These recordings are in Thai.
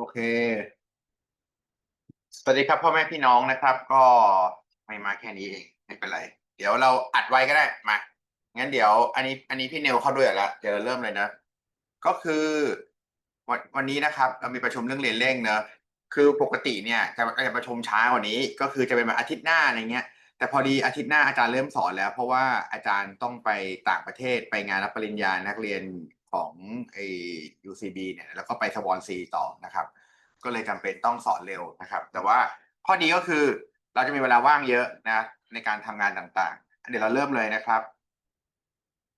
โอเค สวัสดีครับพ่อแม่พี่น้องนะครับ ก็ไม่มาแค่นี้เองไม่เป็นไร เดี๋ยวเราอัดไว้ก็ได้มางั้นเดี๋ยว อันนี้ อันนี้พี่เนวเข้าด้วยล้วเดี๋ยวเราเริ่มเลยนะ ก็คือวันวันนี้นะครับ เรามีประชุมเรื่องเรียนเร่งเนอะคือปกติเนี่ยจะจะประชุมช้ากว่านี้ ก็คือจะเป็นอาทิตย์หน้าอะไรเงี้ย แต่พอดีอาทิตย์หน้าอาจารย์เริ่มสอนแล้ว เพราะว่าอาจารย์ต้องไปต่างประเทศไปงานรับปริญญานักเรียน ของไอ UCB เนี่ยแล้วก็ไปสวอนซีต่อนะครับ ก็เลยจำเป็นต้องสอนเร็วนะครับ แต่ว่าข้อดีก็คือเราจะมีเวลาว่างเยอะนะในการทำงานต่างๆ เดี๋ยวเราเริ่มเลยนะครับ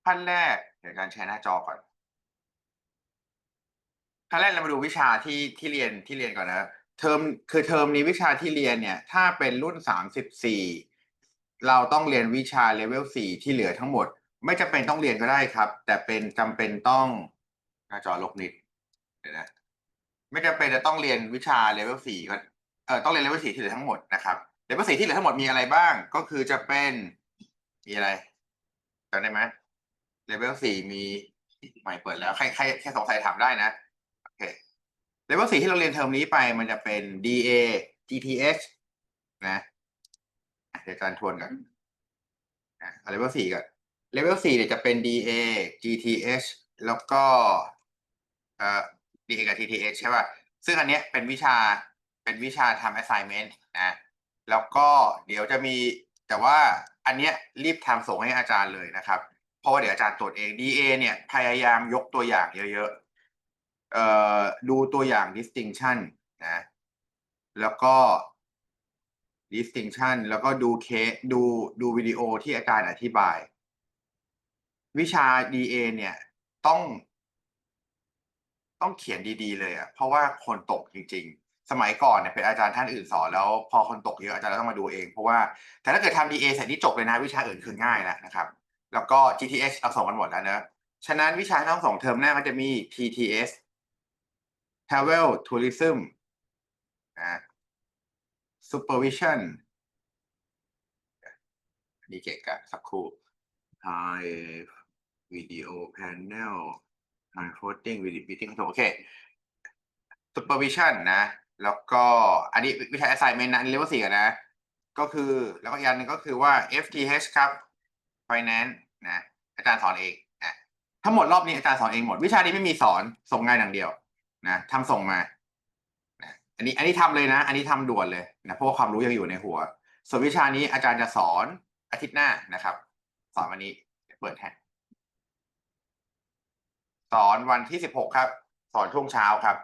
ขั้นแรกเดี๋ยวการแชร์หน้าจอก่อนขั้นแรกเรามาดูวิชาที่ที่เรียนที่เรียนก่อนนะเทอมคือเทอมนี้วิชาที่เรียนเนี่ย ถ้าเป็นรุ่นสามสิบสี่เราต้องเรียนวิชาเลเวลสี่ที่เหลือทั้งหมด ไม่จำเป็นต้องเรียนก็ได้ครับ แต่เป็นจำเป็นต้องหน้าจอลกนิดเดี๋ยวนะไม่จำเป็นจะต้องเรียนวิชาเลเวลสี่ก็เออต้องเรียนเลเวลสี่ที่เหลือทั้งหมดนะครับเลเวลสี่ที่เหลือทั้งหมดมีอะไรบ้าง ก็คือจะเป็นมีอะไรจำได้ไหมเลเวลสี่มีใหม่เปิดแล้วใครใครแค่สงสัยถามได้นะโอเคเลเวลสี่ที่เราเรียนเทอมนี้ไปมันจะเป็น DA GTH นะเดี๋ยวอาจารย์ทวนก่อนอะเลเวลสี่ก่อน เลเวลสี่เนี่ยจะเป็น DA GTH แล้วก็เอ่อ DA กับ TTH ใช่ป่ะ ซึ่งอันเนี้ยเป็นวิชาเป็นวิชาทำ assignment นะ แล้วก็เดี๋ยวจะมีแต่ว่าอันเนี้ยรีบทำส่งให้อาจารย์เลยนะครับ เพราะว่าเดี๋ยวอาจารย์ตรวจเอง DA เนี่ยพยายามยกตัวอย่างเยอะๆเอ่อดูตัวอย่าง distinction นะ แล้วก็ distinction แล้วก็ดูเคสดูดูวิดีโอที่อาจารย์อธิบาย วิชา DA เนี่ยต้อง ต้องเขียนดีๆ เลยอะเพราะว่าคนตกจริง ๆ สมัยก่อนเนี่ยเป็นอาจารย์ท่านอื่นสอนแล้วพอคนตกเยอะอาจารย์ต้องมาดูเอง เพราะว่าแต่ถ้าเกิดทำ DA เสร็จนี่จบเลยนะวิชาอื่นคือง่ายแล้วนะครับ แล้วก็ GTH เราส่งกันหมดแล้วเนะฉะนั้นวิชาที่ต้งส่งเทอมหน้าก็จะมี TTS Travel Tourism นะ Supervision นนี้เก่งกันสักครู่ Hi Video Panel Hi Floating Video Meeting โอเค Supervision นะ แล้วก็อันนี้วิชา assignment นะอันนี้เรียกว่าสี่นะ ก็คือแล้วก็อีกอันหนึงก็คือว่า FTH ครับ Finance นะ อาจารย์สอนเองนะทั้งหมดรอบนี้อาจารย์สอนเองหมด วิชานี้ไม่มีสอนส่งงานอย่างเดียว นะทำส่งมานะอันนี้อันนี้ทำเลยนะ อันนี้ทำด่วนเลยนะเพราะว่าความรู้ยังอยู่ในหัว ส่วนวิชานี้อาจารย์จะสอนอาทิตย์หน้านะครับ สอนวันนี้เปิดให้ สอนวันที่สิบหกครับ สอนช่วงเช้าครับ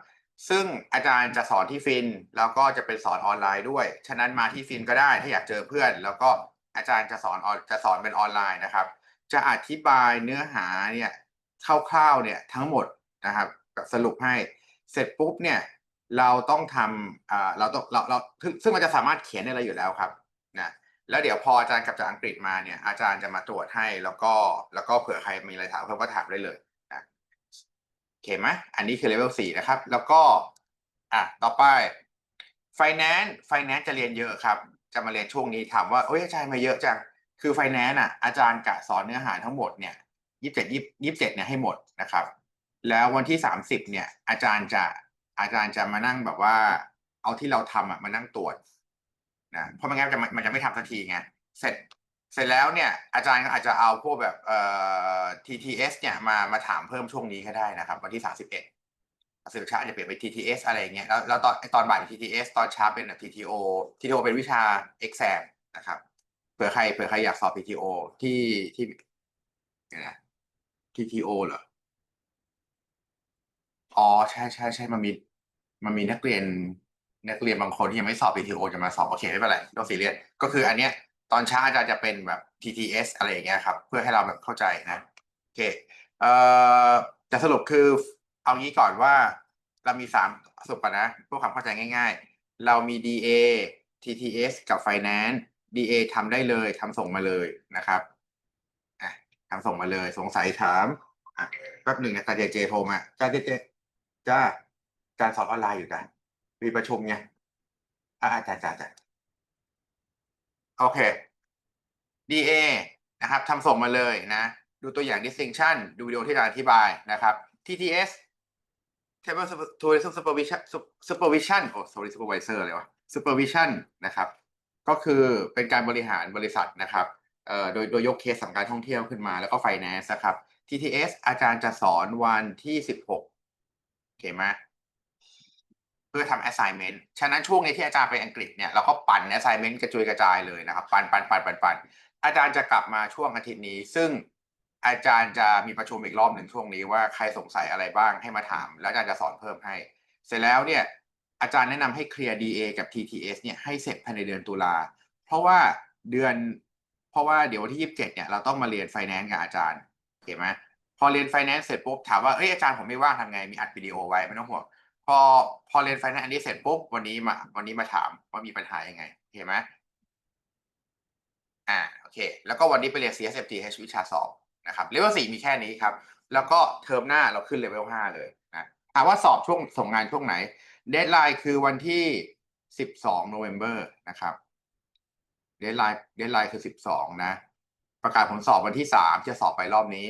ซึ่งอาจารย์จะสอนที่ฟิน แล้วก็จะเป็นสอนออนไลน์ด้วย ฉะนั้นมาที่ฟินก็ได้ถ้าอยากเจอเพื่อน แล้วก็อาจารย์จะสอนจะสอนเป็นออนไลน์นะครับ จะอธิบายเนื้อหาเนี่ยคร่าวๆเนี่ยทั้งหมดนะครับสรุปให้เสร็จปุ๊บเนี่ยเราต้องทำอ่าเราต้องเราเราซึ่งมันจะสามารถเขียนได้อะไรอยู่แล้วครับนะแล้วเดี๋ยวพออาจารย์กลับจากอังกฤษมาเนี่ยอาจารย์จะมาตรวจให้แล้วก็แล้วก็เผื่อใครมีอะไรถามเพิ่มก็ถามได้เลย โอเคไหมอันนี้คือเลเวลสี่นะครับ แล้วก็ อะต่อไป finance finance จะเรียนเยอะครับ จะมาเรียนช่วงนี้ถามว่าเอ้ยอาจารย์มาเยอะจังคือไฟแนนซ์อะอาจารย์กะสอนเนื้อหาทั้งหมดเนี่ยยี่สิบเจ็ดยี่สิบเจ็ดเนี่ยให้หมดนะครับ แล้ววันที่สามสิบเนี่ย อาจารย์จะอาจารย์จะมานั่งแบบว่า เอาที่เราทำอะมานั่งตรวจนะเพราะไม่งั้นจะมันจะไม่ทำสักทีไงเสร็จ เสร็จแล้วเนี่ยอาจารย์อาจจะเอาพวกแบบเอ่อ TTS เนี่ยมามาถามเพิ่มช่วงนี้ก็ได้นะครับ วันที่สามสิบเอ็ดสื่อเช้าอาจจะเปลี่ยนไป TTS อะไรอย่างเงี้ยแล้วแล้วตอนตอนบ่ายเป็น TTS ตอนเช้าเป็นแบบ TTO TTO เป็นวิชา exam นะครับเผื่อใครเผื่อใครอยากสอบ PTO ที่ที่เดี๋ยวนะ PTO เหรออ๋อใช่ใช่ใช่มันมีมันมีนักเรียนนักเรียนบางคนที่ยังไม่สอบ PTO จะมาสอบโอเคไม่เป็นไรต้องซีเรียสก็คืออันเนี้ย ตอนเช้าอาจารย์จะเป็นแบบ TTS อะไรอย่างเงี้ยครับ เพื่อให้เราแบบเข้าใจนะโอเคเอ่อจะสรุปคือเอางี้ก่อนว่าเรามีสามสรุปนะเพื่อความเข้าใจง่าย ๆ เรามี DA TTS กับ Finance DA ทำได้เลยทำส่งมาเลยนะครับอะทำส่งมาเลย สงสัยถามอะแป๊บหนึ่งนะอาจารย์เจเจโทรมาอาจารย์เจเจจ้าอาจารย์สอนออนไลน์อยู่กันมีประชุมไงอ่าจารย์อาจารย์ โอเค DA นะครับทำส่งมาเลยนะ ดูตัวอย่าง distinction ดูวิดีโอที่อาจารย์อธิบายนะครับ TTS table tourism supervision Supervision โอ้ sorry supervisor เลยวะ supervision นะครับ ก็คือเป็นการบริหารบริษัทนะครับเอ่อโดยโดยยกเคสสำการท่องเที่ยวขึ้นมาแล้วก็ finance นะครับ TTS อาจารย์จะสอนวันที่ 16 โอเคไหม พื่อทำ assignment ฉะนั้นช่วงนี้ที่อาจารย์ไปอังกฤษเนี่ยเราก็ปั่น assignment กระจุยกระจายเลยนะครับ ปั่นปั่นปั่นปั่นปั่นอาจารย์จะกลับมาช่วงอาทิตย์นี้ ซึ่งอาจารย์จะมีประชุมอีกรอบหนึ่งช่วงนี้ว่าใครสงสัยอะไรบ้างให้มาถาม แล้วอาจารย์จะสอนเพิ่มให้ เสร็จแล้วเนี่ยอาจารย์แนะนำให้เคลียร์ DA กับ TTS เนี่ยให้เสร็จภายในเดือนตุลา เพราะว่าเดือน เพราะว่าเดี๋ยววันที่ 27 เนี่ยเราต้องมาเรียน finance กับอาจารย์โอเคไหมพอเรียน finance เสร็จปุ๊บถามว่าเอ้ยอาจารย์ผมไม่ว่างทำไงมีอัดวิดีโอไว้ไม่ต้องห่วง พอพอเรียน finance อันนี้เสร็จปุ๊บวันนี้มา วันนี้มาถามว่ามีปัญหายังไงโอเคไหมอ่าโอเค แล้วก็วันนี้ไปเรียน CSFTH วิชาสองนะครับเลเวลสี่มีแค่นี้ครับ แล้วก็เทอมหน้าเราขึ้นเลเวลห้าเลยนะถามว่าสอบช่วงส่งงานช่วงไหน เดทไลน์คือวันที่12โนเวม ber นะครับเดทไลน์เดทไลน์คือ12นะ ประกาศผลสอบวันที่3จะสอบไปรอบนี้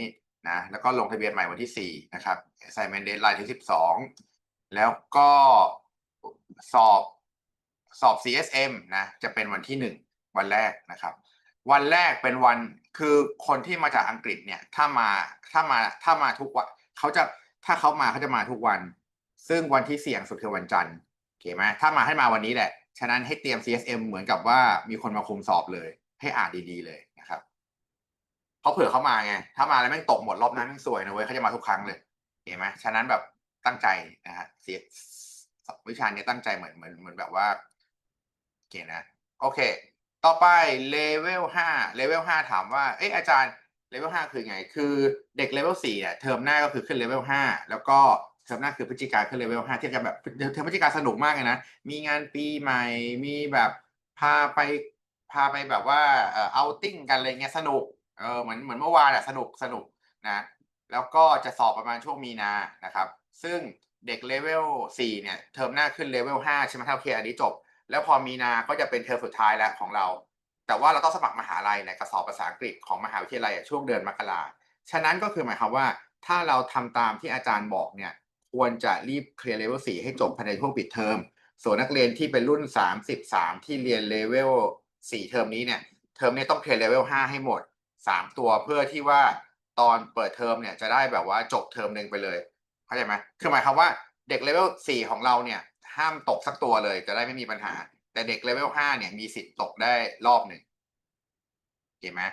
นะแล้วก็ลงทะเบียนใหม่วันที่4นะครับ assignment deadline ที่12 แล้วก็สอบสอบ CSM นะจะเป็นวันที่1วันแรกนะครับ วันแรกเป็นวันคือคนที่มาจากอังกฤษเนี่ยถ้ามาถ้ามาถ้ามาทุกวันเขาจะถ้าเขามาเขาจะมาทุกวัน ซึ่งวันที่เสี่ยงสุดคือวันจันทร์โอเคไหมถ้ามาให้มาวันนี้แหละ ฉะนั้นให้เตรียม CSM เหมือนกับว่ามีคนมาคุมสอบเลย ให้อ่านดีๆเลยนะครับเขาเผื่อเขามาไง ถ้ามาแล้วแม่งตกหมดรอบนั้นแม่งสวยนะเว้ยเขาจะมาทุกครั้งเลยเห็นไหมฉะนั้นแบบ ตั้งใจนะฮะเสียวิชาเนี้ยตั้งใจเหมือนเหมือนเหมือนแบบว่าโอเคนะ โอเค ต่อไปเลเวลห้าเลเวลห้าถามว่า เอ้ยอาจารย์เลเวลห้าคือไง คือเด็กเลเวลสี่เนี่ยเทอมหน้าก็คือขึ้นเลเวลห้าแล้วก็เทอมหน้าคือพฤศจิกาขึ้นเลเวลห้าที่จะแบบเทอมพฤศจิกาสนุกมากเลยนะ มีงานปีใหม่ มีแบบพาไปพาไปแบบว่าเอ่อเอาติ้งกันอะไรเงี้ยสนุก เออเหมือนเหมือนเมื่อวานอะสนุกสนุกนะ แล้วก็จะสอบประมาณช่วงมีนานะครับ ซึ่งเด็กเลเวลสี่เนี่ยเทอมหน้าขึ้นเลเวลห้าใช่ไหมถ้าโอเคอันนี้จบ แล้วพอมีนาก็จะเป็นเทอมสุดท้ายแล้วของเรา แต่ว่าเราต้องสมัครมหาลัยในกระสอบภาษาอังกฤษของมหาวิทยาลัยช่วงเดือนมกราฉะนั้นก็คือหมายความว่า ถ้าเราทำตามที่อาจารย์บอกเนี่ยควรจะรีบเคลียร์เลเวล4ให้จบภายในช่วงปิดเทอมส่วนนักเรียนที่เป็นรุ่น 33 ที่เรียนเลเวล4เทอมนี้เนี่ยเทอมนี้ต้องเคลียร์เลเวล5ให้หมด 3 ตัวเพื่อที่ว่าตอนเปิดเทอมเนี่ยจะได้แบบว่าจบเทอมหนึ่งไปเลย เข้าใจไหมคือหมายความว่าเด็กเลเวล4ของเราเนี่ย ห้ามตกสักตัวเลยจะได้ไม่มีปัญหา แต่เด็กเลเวล5เนี่ยมีสิทธิ์ตกได้รอบหนึ่งเห็นไหม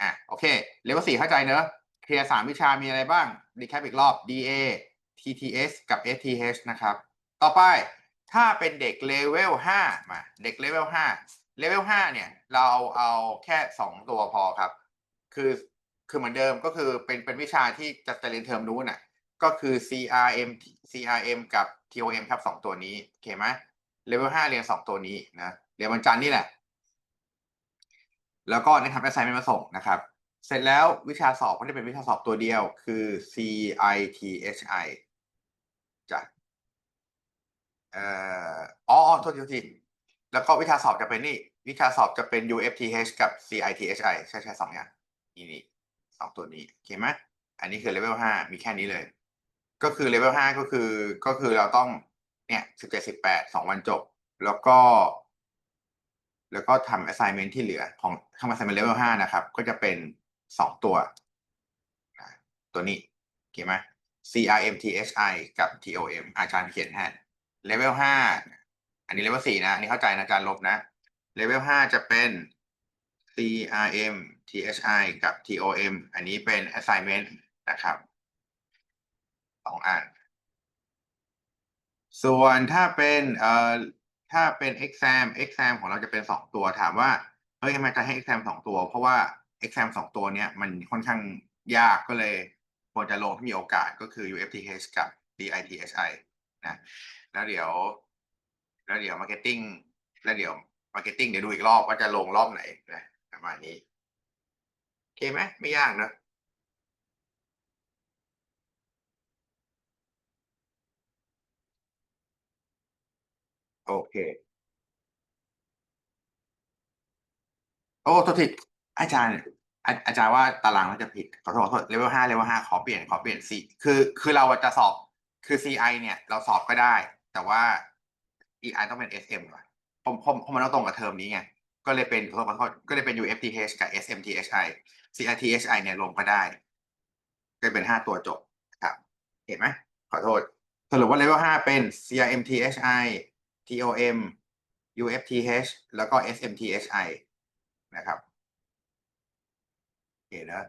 อะโอเคเลเวล4เข้าใจเนอะเคลียร์สามวิชามีอะไรบ้างรีแคปอีกรอบ DA TTS กับ STH นะครับ ต่อไปถ้าเป็นเด็กเลเวล5มาเด็กเลเวล5เลเวล5เนี่ย เราเอาแค่2ตัวพอครับ คือ คือเหมือนเดิมก็คือเป็นเป็นวิชาที่จะจะเรียนเทอมนู้นน่ะ ก็คือ CRM CRM กับ TOM ครับสองตัวนี้โอเคไหมเลเวล5เรียนสองตัวนี้นะเรียนวันจันทร์นี่แหละ แล้วก็ได้ทำ assignment มาส่งนะครับ เสร็จแล้ววิชาสอบก็จะเป็นวิชาสอบตัวเดียวคือ CITHI จ้ะเอ่ออ๋ออ๋อโทษทีโทษทีแล้วก็วิชาสอบจะเป็นนี่ วิชาสอบจะเป็น UFTH กับ CITHI ใช่ใช่สองอย่างนี่นี่ สองตัวนี้โอเคไหมอันนี้คือเลเวลห้ามีแค่นี้เลย ก็คือเลเวลห้าก็คือก็คือเราต้องเนี่ยสิบเจ็ดสิบแปดสองวันจบ แล้วก็ แล้วก็ทำ assignment ที่เหลือของทำ assignment level 5นะครับ ก็จะเป็น2ตัว ตัวนี้โอเคไหม CRM THI กับ TOM อาจารย์เขียนให้ level 5อันนี้ level 4นะ อันนี้เข้าใจนะอาจารย์ลบนะ level 5จะเป็น CRM THI กับ TOM อันนี้เป็น assignment นะครับสองอัน ส่วนถ้าเป็นเอ่อถ้าเป็น exam exam ของเราจะเป็นสองตัวถามว่า เฮ้ยทำไมจะให้ exam สองตัว เพราะว่า exam สองตัวเนี้ยมันค่อนข้างยากก็เลยควรจะลงที่มีโอกาสก็คือ UFTH กับ DITHI นะ แล้วเดี๋ยว แล้วเดี๋ยว marketing แล้วเดี๋ยว marketing เดี๋ยวดูอีกรอบว่าจะลงรอบไหนนะ ประมาณนี้โอเคไหมไม่ยากเนอะโอเค โอ้โทษทีอาจารย์ อาจารย์ว่าตารางน่าจะผิด ขอโทษขอโทษเลเวลห้าเลเวลห้าขอเปลี่ยน ขอเปลี่ยน C คือ คือเราจะสอบ คือ CI เนี่ย เราสอบก็ได้ แต่ว่า EI ต้องเป็น SM ก่อนผมผมผมมันต้องตรงกับเทอมนี้ไง ก็เลยเป็นขอโทษขอโทษก็เลยเป็น UFTH กับ SMTHI CITHI เนี่ยรวมก็ได้ ก็เป็นห้าตัวจบครับ เห็นไหมขอโทษ สรุปว่าเลเวลห้าเป็น CRMTHI TOM UFTH แล้วก็ SMTHI นะครับโอเคนะ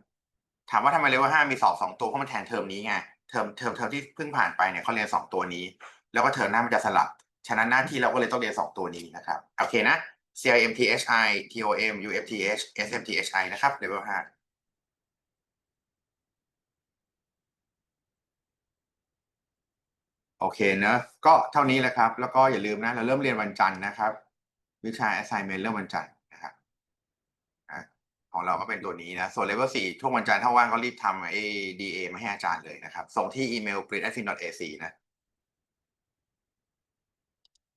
ถามว่าทำไมเลเวลห้ามีสอบสองตัวเพราะมันแทนเทอมนี้ไง เทอมเทอมเทอมที่เพิ่งผ่านไปเนี่ยเขาเรียนสองตัวนี้ แล้วก็เทอมหน้ามันจะสลับ ฉะนั้นหน้าที่เราก็เลยต้องเรียนสองตัวนี้นะครับ โอเคนะ CIMTHI TOM UFTH SMTHI นะครับเลเวลห้าโอเคเนอะก็เท่านี้แหละครับ แล้วก็อย่าลืมนะ เราเริ่มเรียนวันจันทร์นะครับ วิชา assignment เริ่มวันจันทร์นะครับของเราก็เป็นตัวนี้นะ ส่วน level สี่ช่วงวันจันทร์ถ้าว่างก็รีบทำไอ้ DA มาให้อาจารย์เลยนะครับ ส่งที่อีเมล g r e e a f i n ac นะ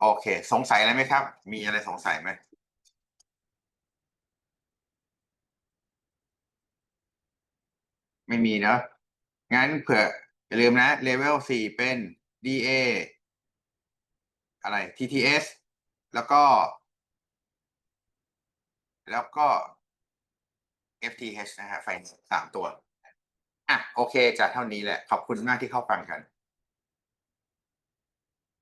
โอเค สงสัยอะไรไหมครับ มีอะไรสงสัยไหมไม่มีเนอะงั้นเผื่ออย่าลืมนะ level สี่เป็น DA อะไร TTS แล้วก็ แล้วก็ FTH นะฮะไฟสามตัว อะ โอเคจะเท่านี้แหละ ขอบคุณมากที่เข้าฟังกัน